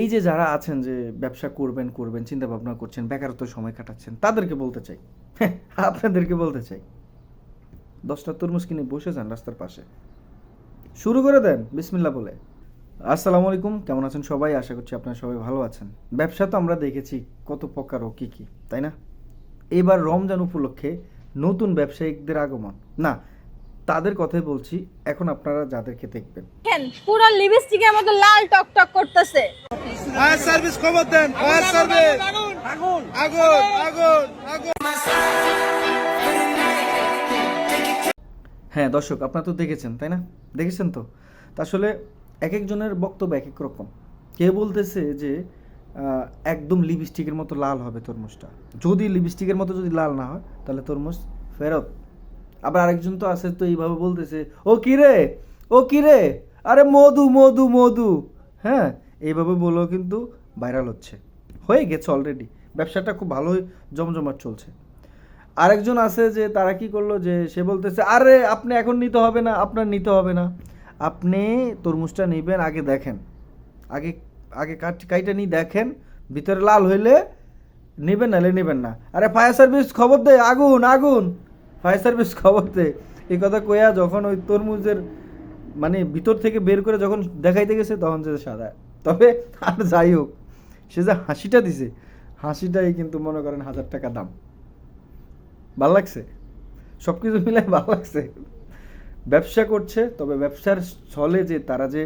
এই যে যারা আছেন যে ব্যবসা করবেন করবেন চিন্তা ভাবনা করছেন বেকারত্ব সময় কাটাচ্ছেন তাদেরকে বলতে চাই। হ্যাঁ, আপনাদেরকে বলতে চাই। দশটা তরমুজ কিনে বসে যান রাস্তার পাশে। শুরু করে দেন বিসমিল্লা বলে। আসসালামু আলাইকুম কেমন আছেন সবাই? আশা করছি আপনারা সবাই ভালো আছেন। ব্যবসা তো আমরা দেখেছি কত প্রকার ও কী কী তাই না? এবার রমজান উপলক্ষে নতুন ব্যবসায়িকদের আগমন। না তাদের কথাই বলছি এখন আপনারা যাদেরকে দেখবেন। পুরো লিপস্টিকের মতো লাল টক টক করতেছে। ফায়ার সার্ভিস খবর দেন ফায়ার সার্ভিস। আগুন আগুন আগুন। আগুন হ্যাঁ দর্শক আপনারা তো দেখেছেন তাই না? দেখেছেন তো? আসলে এক একজনের বক্তব্য এক এক রকম। কে বলতেছে যে আহ, একদম লিপস্টিকের মতো লাল হবে তরমুজটা। যদি লিপস্টিকের মতো যদি লাল না হয় তাহলে তরমুজ ফেরত। আবার আরেকজন তো আছে তো এইভাবে বলতেছে ও কিরে ও কিরে আরে মধু মধু মধু। হ্যাঁ? এইভাবে বলেও কিন্তু ভাইরাল হচ্ছে। হয়ে গেছে অলরেডি ব্যবসাটা খুব ভালোই জমজমাট চলছে। আরেকজন আছে যে তারা কি করল যে সে বলতেছে, আরে, আপনি এখন নিতে হবে না, আপনার নিতে হবে না। আপনি তরমুজটা নেবেন, আগে দেখেন। আগে আগে কাট কাইটা নিয়ে দেখেন, ভিতরে লাল হইলে নেবেন, নাহলে নেবেন না। আরে, ফায়ার সার্ভিস খবর দে, আগুন আগুন! ফায়ার সার্ভিস খবর দে। এই কথা কয়া যখন ওই তরমুজের মানে ভিতর থেকে বের করে যখন দেখাইতে গেছে, তখন যে সাদা তবে আর যাই হোক, সে যে হাসিটা দিছে, হাসিটাই কিন্তু মনে করেন হাজার টাকা দাম। ভালো লাগছে? সব কিছু মিলে ভালো লাগছে। ব্যবসা করছে, তবে ব্যবসার ছলে যে তারা যে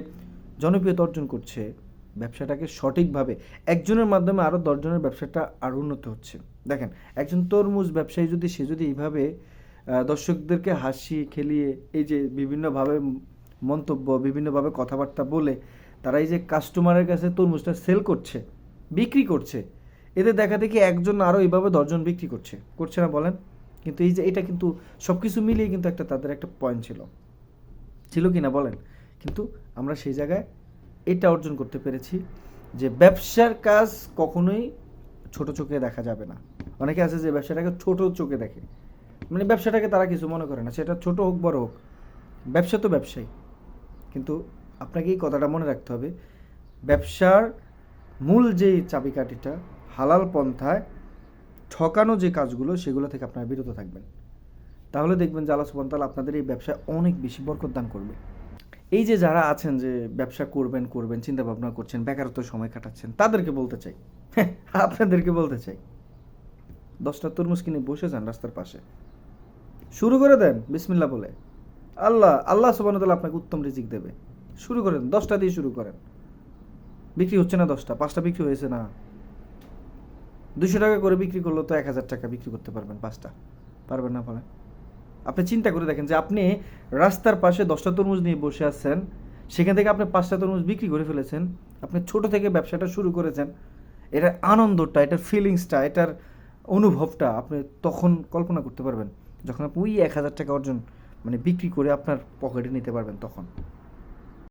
জনপ্রিয়তা অর্জন করছে, ব্যবসাটাকে সঠিকভাবে একজনের মাধ্যমে আরও দশজনের ব্যবসাটা আরও উন্নত হচ্ছে। দেখেন, একজন তরমুজ ব্যবসায়ী যদি, সে যদি এইভাবে দর্শকদেরকে হাসি খেলিয়ে, এই যে বিভিন্নভাবে মন্তব্য, বিভিন্নভাবে কথাবার্তা বলে তারা এই যে কাস্টমারের কাছে তরমুজটা সেল করছে, বিক্রি করছে, এতে দেখা দেখি একজন আরও এইভাবে দশজন বিক্রি করছে। করছে না বলেন? কিন্তু এই যে এটা কিন্তু সব কিছু মিলিয়ে কিন্তু একটা তাদের একটা পয়েন্ট ছিল। ছিল কি না বলেন? কিন্তু আমরা সেই জায়গায় এটা অর্জন করতে পেরেছি যে ব্যবসার কাজ কখনোই ছোট চোখে দেখা যাবে না। অনেকে আছে যে ব্যবসাটাকে ছোট চোখে দেখে। মানে ব্যবসাটাকে তারা কিছু মনে করে না, সেটা ছোট হোক, বড় হোক। ব্যবসা তো ব্যবসায়ী। কিন্তু আপনাকে এই কথাটা মনে রাখতে হবে ব্যবসার মূল যে চাবিকাঠিটা হালাল পন্থায় ঠকানো যে কাজগুলো সেগুলো থেকে আপনারা বিরত থাকবেন। তাহলে দেখবেন যে ওয়া তাআলা আপনাদের এই ব্যবসায় অনেক বেশি বরকত দান করবে। এই যে যারা আছেন যে ব্যবসা করবেন করবেন চিন্তা ভাবনা করছেন বেকারত্ব সময় কাটাচ্ছেন তাদেরকে বলতে চাই। হ্যাঁ, আপনাদেরকে বলতে চাই। দশটা তরমুজ কিনে বসে যান রাস্তার পাশে। শুরু করে দেন বিসমিল্লা বলে। আল্লাহ আল্লাহ তাআলা আপনাকে উত্তম রিজিক দেবে। শুরু করেন, দশটা দিয়ে শুরু করেন। বিক্রি হচ্ছে না দশটা, পাঁচটা বিক্রি হয়েছে না। দুশো টাকা করে বিক্রি করলেও তো এক হাজার টাকা বিক্রি করতে পারবেন পাঁচটা। পারবেন না বলেন? আপনি চিন্তা করে দেখেন যে আপনি রাস্তার পাশে দশটা তরমুজ নিয়ে বসে আছেন, সেখান থেকে আপনি পাঁচটা তরমুজ বিক্রি করে ফেলেছেন, আপনি ছোট থেকে ব্যবসাটা শুরু করেছেন, এটার আনন্দটা, এটার ফিলিংসটা এটার অনুভবটা আপনি তখন কল্পনা করতে পারবেন। যখন আপনি ওই এক হাজার টাকা অর্জন মানে বিক্রি করে আপনার পকেটে নিতে পারবেন তখন।